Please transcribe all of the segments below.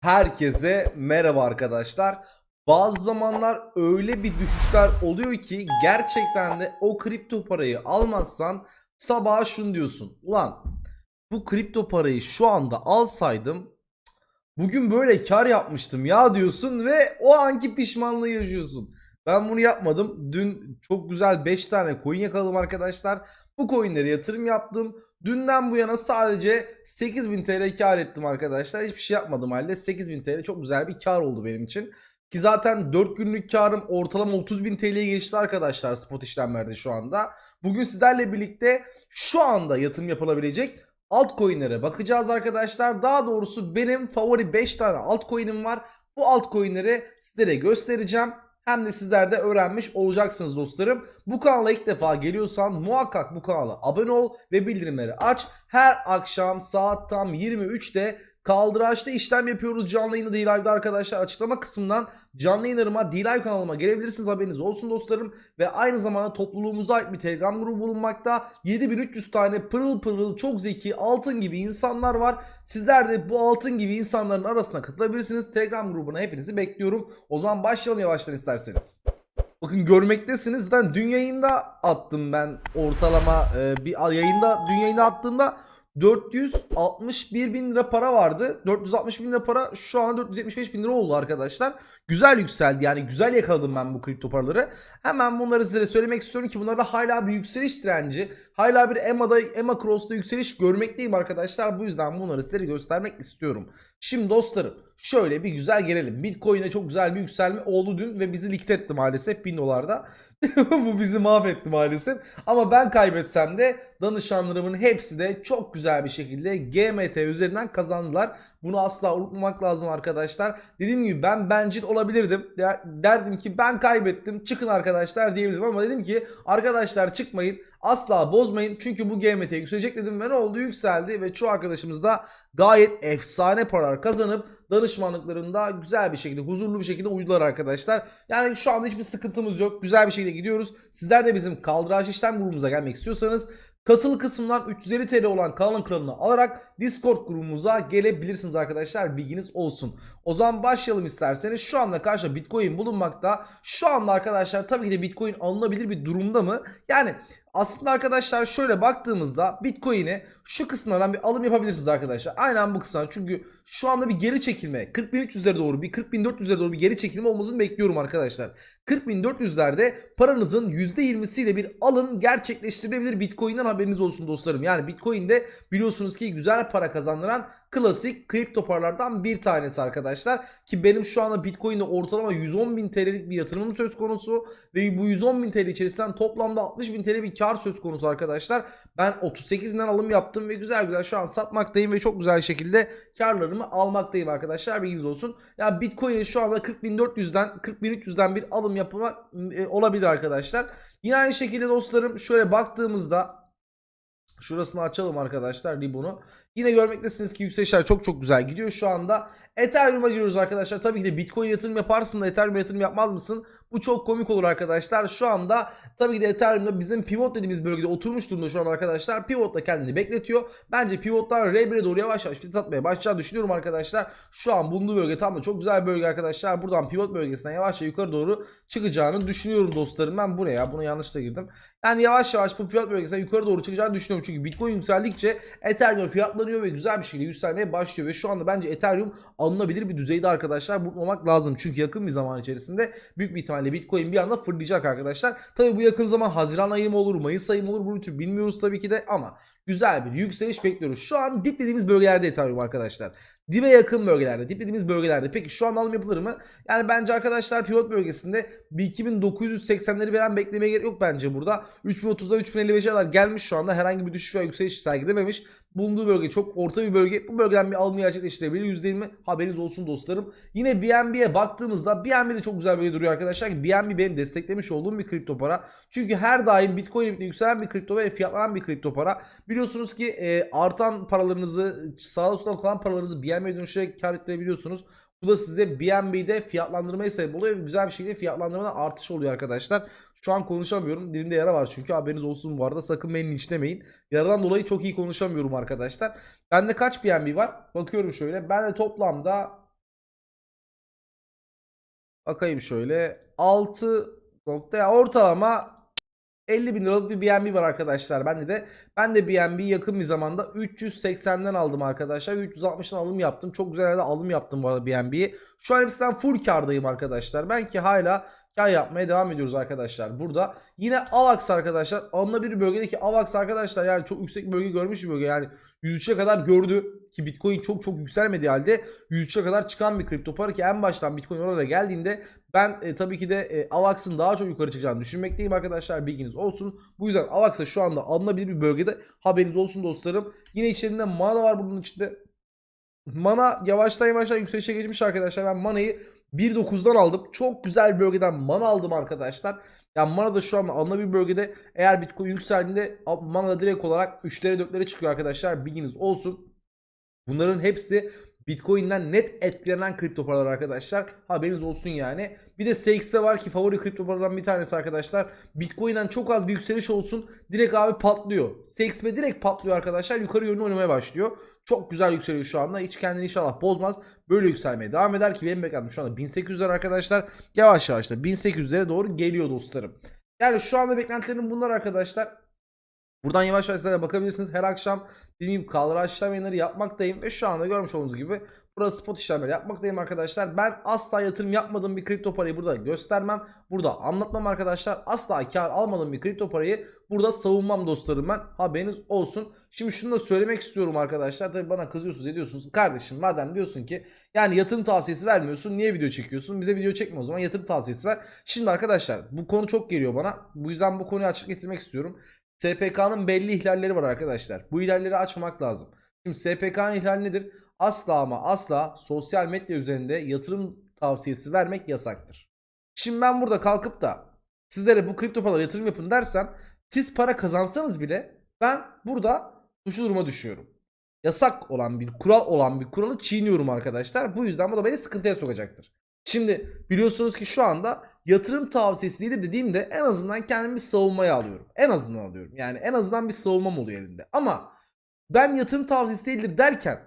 Herkese merhaba arkadaşlar. Bazı zamanlar öyle bir düşüşler oluyor ki gerçekten de o kripto parayı almazsan sabaha şunu diyorsun. Ulan bu kripto parayı şu anda alsaydım bugün böyle kar yapmıştım ya diyorsun ve o anki pişmanlığı yaşıyorsun. Ben bunu yapmadım. Dün çok güzel 5 tane coin yakaladım arkadaşlar. Bu coinlere yatırım yaptım. Dünden bu yana sadece 8000 TL kar ettim arkadaşlar. Hiçbir şey yapmadım halde 8000 TL çok güzel bir kar oldu benim için. Ki zaten 4 günlük karım ortalama 30.000 TL'ye geçti arkadaşlar spot işlemlerde şu anda. Bugün sizlerle birlikte şu anda yatırım yapılabilecek altcoin'lere bakacağız arkadaşlar. Daha doğrusu benim favori 5 tane altcoin'im var. Bu altcoin'leri sizlere göstereceğim. Hem de sizler de öğrenmiş olacaksınız dostlarım. Bu kanala ilk defa geliyorsan muhakkak bu kanala abone ol ve bildirimleri aç. Her akşam saat tam 23'te kaldıraçta işlem yapıyoruz canlı yayında D-Live'da arkadaşlar. Açıklama kısmından canlı yayınlarıma D-Live kanalıma gelebilirsiniz haberiniz olsun dostlarım. Ve aynı zamanda topluluğumuza ait bir Telegram grubu bulunmakta. 7300 tane pırıl pırıl çok zeki altın gibi insanlar var. Sizler de bu altın gibi insanların arasına katılabilirsiniz. Telegram grubuna hepinizi bekliyorum. O zaman başlayalım yavaştan isterseniz. Bakın görmektesiniz. Zaten dün yayında attım ben ortalama e, bir yayında dün yayında attığımda 461 bin lira para vardı. 460 bin lira para şu anda 475 bin lira oldu arkadaşlar. Güzel yükseldi yani güzel yakaladım ben bu kripto paraları. Hemen bunları size söylemek istiyorum ki bunlarda hala bir yükseliş direnci. Hala bir EMA'da EMA Cross'ta yükseliş görmekteyim arkadaşlar. Bu yüzden bunları size göstermek istiyorum. Şimdi dostlarım şöyle bir güzel gelelim. Bitcoin'e çok güzel bir yükselme oldu dün ve bizi likt etti maalesef 1000 dolarda. Bu bizi mahvetti maalesef. Ama ben kaybetsem de danışanlarımın hepsi de çok güzel bir şekilde GMT üzerinden kazandılar. Bunu asla unutmamak lazım arkadaşlar. Dediğim gibi ben bencil olabilirdim. Der- Derdim ki ben kaybettim çıkın arkadaşlar diyebilirdim ama dedim ki arkadaşlar çıkmayın. Asla bozmayın çünkü bu GMT yükselecek dedim ve ne oldu yükseldi ve çoğu arkadaşımız da gayet efsane paralar kazanıp danışmanlıklarında güzel bir şekilde huzurlu bir şekilde uydular arkadaşlar. Yani şu anda hiçbir sıkıntımız yok. Güzel bir şekilde gidiyoruz. Sizler de bizim kaldıraç işlem grubumuza gelmek istiyorsanız Katıl kısmından 350 TL olan kanalın kralını alarak Discord grubumuza gelebilirsiniz arkadaşlar. Bilginiz olsun. O zaman başlayalım isterseniz. Şu anda karşıda Bitcoin bulunmakta. Şu anda arkadaşlar tabii ki de Bitcoin alınabilir bir durumda mı? Yani aslında arkadaşlar şöyle baktığımızda Bitcoin'i şu kısımlardan bir alım yapabilirsiniz arkadaşlar. Aynen bu kısımdan. Çünkü şu anda bir geri çekilme 40.300'lere doğru bir 40.400'lere doğru bir geri çekilme olmasını bekliyorum arkadaşlar. 40.400'lerde paranızın %20'siyle bir alım gerçekleştirilebilir Bitcoin'den haberiniz olsun dostlarım. Yani Bitcoin'de biliyorsunuz ki güzel para kazandıran klasik kripto paralardan bir tanesi arkadaşlar. Ki benim şu anda Bitcoin'de ortalama 110 bin TL'lik bir yatırımım söz konusu. Ve bu 110 bin TL içerisinden toplamda 60 bin TL bir kar söz konusu arkadaşlar. Ben 38'inden alım yaptım ve güzel güzel şu an satmaktayım ve çok güzel şekilde karlarımı almaktayım arkadaşlar. Bilginiz olsun. Yani Bitcoin'e şu anda 40.400'den 40.300'den bir alım yapmak e, olabilir arkadaşlar. Yine aynı şekilde dostlarım şöyle baktığımızda Şurasını açalım arkadaşlar Ribon'u. Yine görmektesiniz ki yükselişler çok çok güzel gidiyor şu anda. Ethereum'a giriyoruz arkadaşlar. Tabii ki de Bitcoin yatırım yaparsın da Ethereum'a yatırım yapmaz mısın? Bu çok komik olur arkadaşlar. Şu anda tabii ki de Ethereum'da bizim pivot dediğimiz bölgede oturmuş durumda şu an arkadaşlar. Pivot da kendini bekletiyor. Bence pivotlar R1'e doğru yavaş yavaş fit atmaya başlayacağını düşünüyorum arkadaşlar. Şu an bulunduğu bölge tam da çok güzel bir bölge arkadaşlar. Buradan pivot bölgesinden yavaş yavaş yukarı doğru çıkacağını düşünüyorum dostlarım. Ben buraya buna yanlışla girdim. Yani yavaş yavaş bu pivot bölgesinden yukarı doğru çıkacağını düşünüyorum. Çünkü Bitcoin yükseldikçe Ethereum fiyatlanıyor ve güzel bir şekilde yükselmeye başlıyor. Ve şu anda bence Ethereum alınabilir bir düzeyde arkadaşlar. Unutmamak lazım. Çünkü yakın bir zaman içerisinde büyük bir ihtimalle Bitcoin bir anda fırlayacak arkadaşlar. Tabii bu yakın zaman Haziran ayı mı olur, Mayıs ayı mı olur bunu bilmiyoruz tabii ki de ama güzel bir yükseliş bekliyoruz. Şu an dip dediğimiz bölgelerde Ethereum arkadaşlar. Dibe yakın bölgelerde, dip dediğimiz bölgelerde. Peki şu an alım yapılır mı? Yani bence arkadaşlar pivot bölgesinde bir 2980'leri veren beklemeye gerek yok bence burada. 3030'dan 3055'e kadar gelmiş şu anda herhangi bir düşüş veya yükseliş sergilememiş. Bulunduğu bölge çok orta bir bölge. Bu bölgeden bir alım gerçekleştirebilir. %20 haberiniz olsun dostlarım. Yine BNB'ye baktığımızda BNB de çok güzel bölge duruyor arkadaşlar. BNB benim desteklemiş olduğum bir kripto para. Çünkü her daim Bitcoin birlikte yükselen bir kripto ve fiyatlanan bir kripto para. Biliyorsunuz ki e, artan paralarınızı sağda solda kalan paralarınızı BNB'ye dönüşerek kar ettirebiliyorsunuz. Bu da size BNB'de fiyatlandırmaya sebep oluyor güzel bir şekilde fiyatlandırmada artış oluyor arkadaşlar. Şu an konuşamıyorum. Dilimde yara var çünkü haberiniz olsun bu arada. Sakın beni linçlemeyin. Yaradan dolayı çok iyi konuşamıyorum arkadaşlar. Bende kaç BNB var? Bakıyorum şöyle. Bende toplamda bakayım şöyle 6 nokta ortalama 50 bin liralık bir BNB var arkadaşlar. Bende de ben de BNB yakın bir zamanda 380'den aldım arkadaşlar. 360'dan alım yaptım. Çok güzel yerde alım yaptım bu arada BNB'yi. Şu an hepsinden full kardayım arkadaşlar. Ben ki hala kar yapmaya devam ediyoruz arkadaşlar. Burada yine AVAX arkadaşlar. Alınabilir bölgedeki AVAX arkadaşlar yani çok yüksek bir bölge görmüş bir bölge. Yani 103'e kadar gördü ki Bitcoin çok çok yükselmediği halde 103'e kadar çıkan bir kripto para ki en baştan Bitcoin orada geldiğinde ben e, tabii ki de e, AVAX'ın daha çok yukarı çıkacağını düşünmekteyim arkadaşlar bilginiz olsun. Bu yüzden AVAX'a şu anda alınabilir bir bölgede haberiniz olsun dostlarım. Yine içlerinde mana var bunun içinde. Mana yavaştan yavaştan yükselişe geçmiş arkadaşlar. Ben Mana'yı 1.9'dan aldım. Çok güzel bir bölgeden Mana aldım arkadaşlar. Yani Mana da şu anda alınabilir bir bölgede. Eğer Bitcoin yükseldiğinde Mana da direkt olarak 3'lere 4'lere çıkıyor arkadaşlar. Bilginiz olsun. Bunların hepsi Bitcoin'den net etkilenen kripto paralar arkadaşlar. Haberiniz olsun yani. Bir de SXP var ki favori kripto paralardan bir tanesi arkadaşlar. Bitcoin'den çok az bir yükseliş olsun. Direkt abi patlıyor. SXP direkt patlıyor arkadaşlar. Yukarı yönlü oynamaya başlıyor. Çok güzel yükseliyor şu anda. Hiç kendini inşallah bozmaz. Böyle yükselmeye devam eder ki benim beklentim şu anda 1800'ler arkadaşlar. Yavaş yavaş da 1800'lere doğru geliyor dostlarım. Yani şu anda beklentilerim bunlar arkadaşlar. Buradan yavaş yavaş sizlere bakabilirsiniz. Her akşam dediğim gibi kaldıraç işlem yayınları yapmaktayım. Ve şu anda görmüş olduğunuz gibi burada spot işlemleri yapmaktayım arkadaşlar. Ben asla yatırım yapmadığım bir kripto parayı burada göstermem. Burada anlatmam arkadaşlar. Asla kar almadığım bir kripto parayı burada savunmam dostlarım ben. Haberiniz olsun. Şimdi şunu da söylemek istiyorum arkadaşlar. Tabi bana kızıyorsunuz ediyorsunuz. Kardeşim madem diyorsun ki yani yatırım tavsiyesi vermiyorsun. Niye video çekiyorsun? Bize video çekme o zaman yatırım tavsiyesi ver. Şimdi arkadaşlar bu konu çok geliyor bana. Bu yüzden bu konuyu açık getirmek istiyorum. SPK'nın belli ihlalleri var arkadaşlar. Bu ihlalleri açmamak lazım. Şimdi SPK'nın ihlali nedir? Asla ama asla sosyal medya üzerinde yatırım tavsiyesi vermek yasaktır. Şimdi ben burada kalkıp da sizlere bu kripto paralara yatırım yapın dersem siz para kazansanız bile ben burada suçlu duruma düşüyorum. Yasak olan bir kural olan bir kuralı çiğniyorum arkadaşlar. Bu yüzden bu da beni sıkıntıya sokacaktır. Şimdi biliyorsunuz ki şu anda yatırım tavsiyesi değildir dediğimde en azından kendimi bir savunmaya alıyorum. En azından alıyorum. Yani en azından bir savunmam oluyor elinde. Ama ben yatırım tavsiyesi değildir derken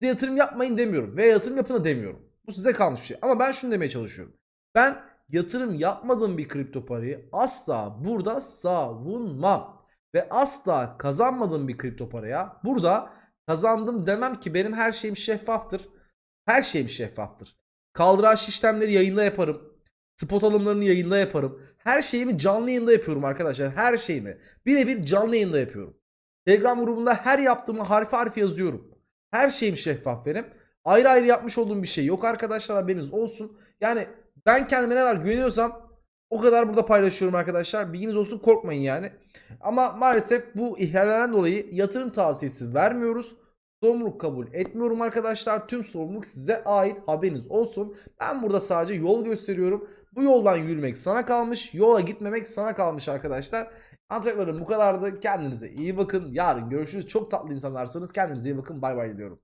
size yatırım yapmayın demiyorum. Veya yatırım yapın da demiyorum. Bu size kalmış bir şey. Ama ben şunu demeye çalışıyorum. Ben yatırım yapmadığım bir kripto parayı asla burada savunmam. Ve asla kazanmadığım bir kripto paraya burada kazandım demem ki benim her şeyim şeffaftır. Her şeyim şeffaftır. Kaldıraç işlemleri yayında yaparım. Spot alımlarını yayında yaparım. Her şeyimi canlı yayında yapıyorum arkadaşlar. Her şeyimi. Birebir canlı yayında yapıyorum. Telegram grubunda her yaptığımı harfi harfi yazıyorum. Her şeyim şeffaf benim. Ayrı ayrı yapmış olduğum bir şey yok arkadaşlar haberiniz olsun. Yani ben kendime ne kadar güveniyorsam o kadar burada paylaşıyorum arkadaşlar. Bilginiz olsun korkmayın yani. Ama maalesef bu ihlallerden dolayı yatırım tavsiyesi vermiyoruz. Sorumluluk kabul etmiyorum arkadaşlar. Tüm sorumluluk size ait haberiniz olsun. Ben burada sadece yol gösteriyorum. Bu yoldan yürümek sana kalmış. Yola gitmemek sana kalmış arkadaşlar. Anlatacaklarım bu kadardı. Kendinize iyi bakın. Yarın görüşürüz. Çok tatlı insanlarsınız. Kendinize iyi bakın. Bay bay diyorum.